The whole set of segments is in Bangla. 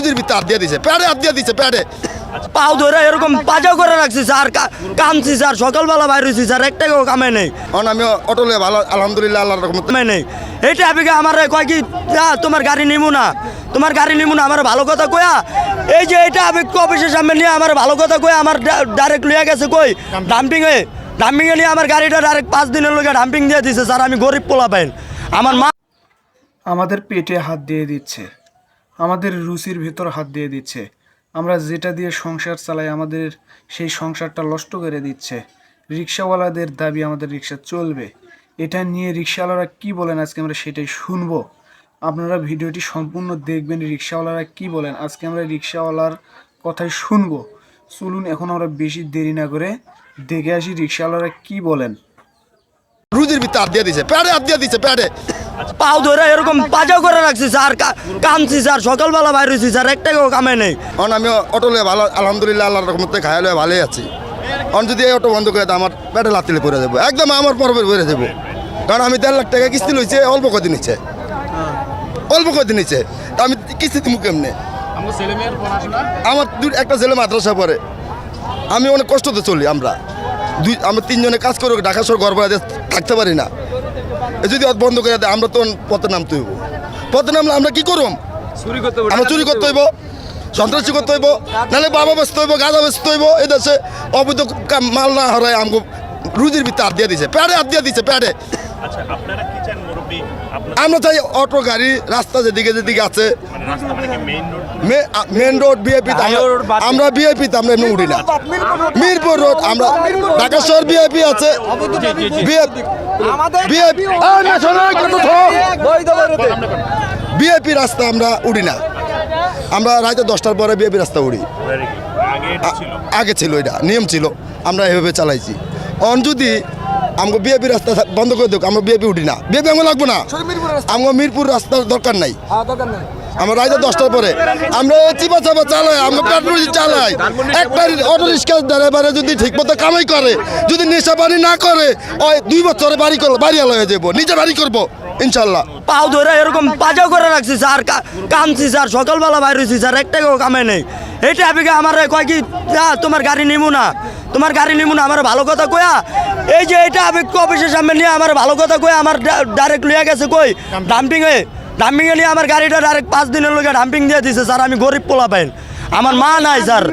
রুজির ভিতরে হাত দিয়ে দিছে প্যাডে হাত দিয়ে দিছে প্যাডে পাও ধরে এরকম পাজাও করে রাখছি স্যার কামছি স্যার সকালবেলা বাইর হয়েছি স্যার এক টাকাও কামে নেই। কারণ আমি অটো লিয়ে ভালো আলহামদুলিল্লাহ আল্লাহর রহমতে। কামে নেই। এই ট্রাফিকে আমার কয় কি যা, তোমার গাড়ি নিমু না। তোমার গাড়ি নিমু না আমার ভালো কথা কয়া। এই যে এটা আমি অফিসের সামনে নিয়ে আমার ভালো কথা কয়া আমার ডাইরেক্ট লিয়ে গেছে কই? ডাম্পিং এ ডাম্পিং এ নিয়ে আমার গাড়িটা ডাইরেক্ট পাঁচ দিনের লোকে ডাম্পিং দিয়ে দিছে স্যার আমি গরিব পোলা পাইন আমার মা আমাদের পেটে হাত দিয়ে দিচ্ছে। আমাদের রুচির ভেতর হাত দিয়ে দিচ্ছে। আমরা যেটা দিয়ে সংসার চালাই, আমাদের সেই সংসারটা নষ্ট করে দিচ্ছে। রিক্সাওয়ালাদের দাবি আমাদের রিক্সা চলবে। এটা নিয়ে রিক্সাওয়ালারা কি বলেন আজকে আমরা সেটাই শুনব। আপনারা ভিডিওটি সম্পূর্ণ দেখবেন, রিক্সাওয়ালারা কি বলেন আজকে আমরা রিক্সাওয়ালার কথাই শুনব। চলুন, এখন আমরা বেশি দেরি না করে দেখে আসি রিক্সাওয়ালারা কি বলেন। রুজির ভিতরে হাত দিয়ে দিছে, প্যাডে হাত দিয়ে দিছে, প্যাডে। পাও ধরে এরকম পাজাও করে রাখছি স্যার। কামছি স্যার। সকালবেলা বাইর হয়েছি স্যার। এক টাকাও কামে নেই। কারণ আমি অটোলে ভালো আলহামদুলিল্লাহ আল্লাহর রহমতে খাইয়া লয়ে ভালোই আছি। কারণ যদি এই অটো বন্ধ করে দেয় আমার প্যাডে লাতিলে পড়ে যাব। একদম আমার পর্বে পড়ে যাব। কারণ আমি দেড় লাখ টাকা কিস্তি লইছে অল্প কদিন নিচ্ছে অল্প কদিন নিচ্ছে তা আমি কিস্তি তুমি কেমনে? আমার দুই একটা ছেলে মাদ্রাসা পড়ে। আমি অনেক কষ্টতে চলি আমরা। দুই আমরা তিনজনে কাজ করে ঢাকা শহর ঘর ভাড়া থাকতে পারি না। যদি অত বন্ধ করে দেয় আমরা তো পথে নামতে হইব। পথে নামলে আমরা কি করব আমরা চুরি করতে হইব। সন্ত্রাসী করতে হইব নাহলে বাবা ব্যস্ত হইব গাঁজা ব্যস্ত হইব এই দেশে অবৈধ মাল না হারায় আমাকে রুজির ভিতরে হাত দিয়ে দিছে প্যাডে হাত দিয়ে দিছে প্যাডে। আচ্ছা আপনারা কি চান মুরব্বী? আমরা চাই অটো গাড়ি রাস্তা যেদিকে যেদিকে আছে। মানে রাস্তা মানে কি মেইন রোড রোড বিএপি আমরা বিএপি আমরা এমনি উঠি না। মিরপুর রোড আমরা ঢাকা শহর বিএপি আছে। বিএপি রাস্তা আমরা উঠি না। আমরা রাতে দশটার পরে বিএপি রাস্তা উড়ি। আগে এটা ছিল। আগে ছিল এটা নিয়ম ছিল। আমরা এভাবে চালাইছি। অন যদি আমাকে বিএপি রাস্তা বন্ধ করে দেখ আমরা বিএপি উঠি না। বিএপি আমার লাগবো না। আমাকে মিরপুর রাস্তার দরকার নাই। আমরা রাইতে দশটার পরে। আমরা চিপা চাপা চালাই আমরা পেট্রোল চালাই। একবার অটো রিক্সা ড্রাইভারে যদি ঠিক মতো কামাই করে যদি নেশা পানি না করে ওই দুই বছরে বাড়ি করল বাড়ি আলো হয়ে যাব নিজে বাড়ি করব। ইনশাল্লাহ পাও ধরে এরকম পাজাও করে রাখছি স্যার। কা- কামছি স্যার। সকালবেলা বাইর হয়েছি স্যার। এক টাকাও কামে নেই। এই ট্রাফিকে আমার কয় কি তোমার গাড়ি নিমু না। তোমার গাড়ি নিমু না আমার ভালো কথা কয়া? এই যে এটা আমি অফিসের সামনে নিয়ে আমার ভালো কথা কয়া আমার ডাইরেক্ট লিয়ে গেছে কই? ডাম্পিং এ ডাম্পিং এ নিয়ে আমার গাড়িটা ডাইরেক্ট পাঁচ দিনের লোকে ডাম্পিং দিয়ে দিছে স্যার। আমি গরিব পোলা পাইন আমার মা নাই স্যার।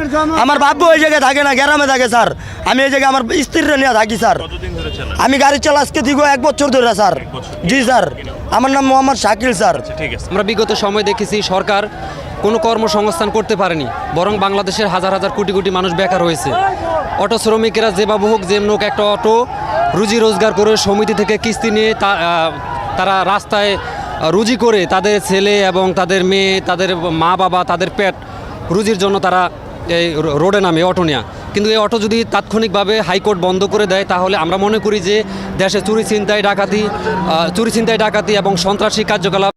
আমার বাপ্য ওই জায়গায় থাকে না গ্রামে থাকে স্যার। আমি এই জায়গায় আমার স্ত্রীরা নিয়ে থাকি স্যার। কতদিন ধরে চালান আমি গাড়ি চালা আজকে দিব এক বছর ধরে স্যার। জি স্যার। আমার নাম মোহাম্মদ শাকিল স্যার। ঠিক আছে। আমরা বিগত সময় দেখেছি সরকার কোনো কর্মসংস্থান করতে পারেনি বরং বাংলাদেশের হাজার হাজার কোটি কোটি মানুষ বেকার হয়েছে। অটো শ্রমিকেরা যেভাবে হোক যেমন হোক একটা অটো রুজি রোজগার করে সমিতি থেকে কিস্তি নিয়ে তারা রাস্তায় রুজি করে তাদের ছেলে এবং তাদের মেয়ে তাদের মা বাবা তাদের পেট রুজির জন্য তারা এই রোডে নামে, অটো নেয়া। কিন্তু এই অটো যদি তাৎক্ষণিকভাবে হাইকোর্ট বন্ধ করে দেয়, তাহলে আমরা মনে করি যে দেশে চুরি চিন্তায় ডাকাতি চুরি চিন্তায় ডাকাতি এবং সন্ত্রাসী কার্যকলাপ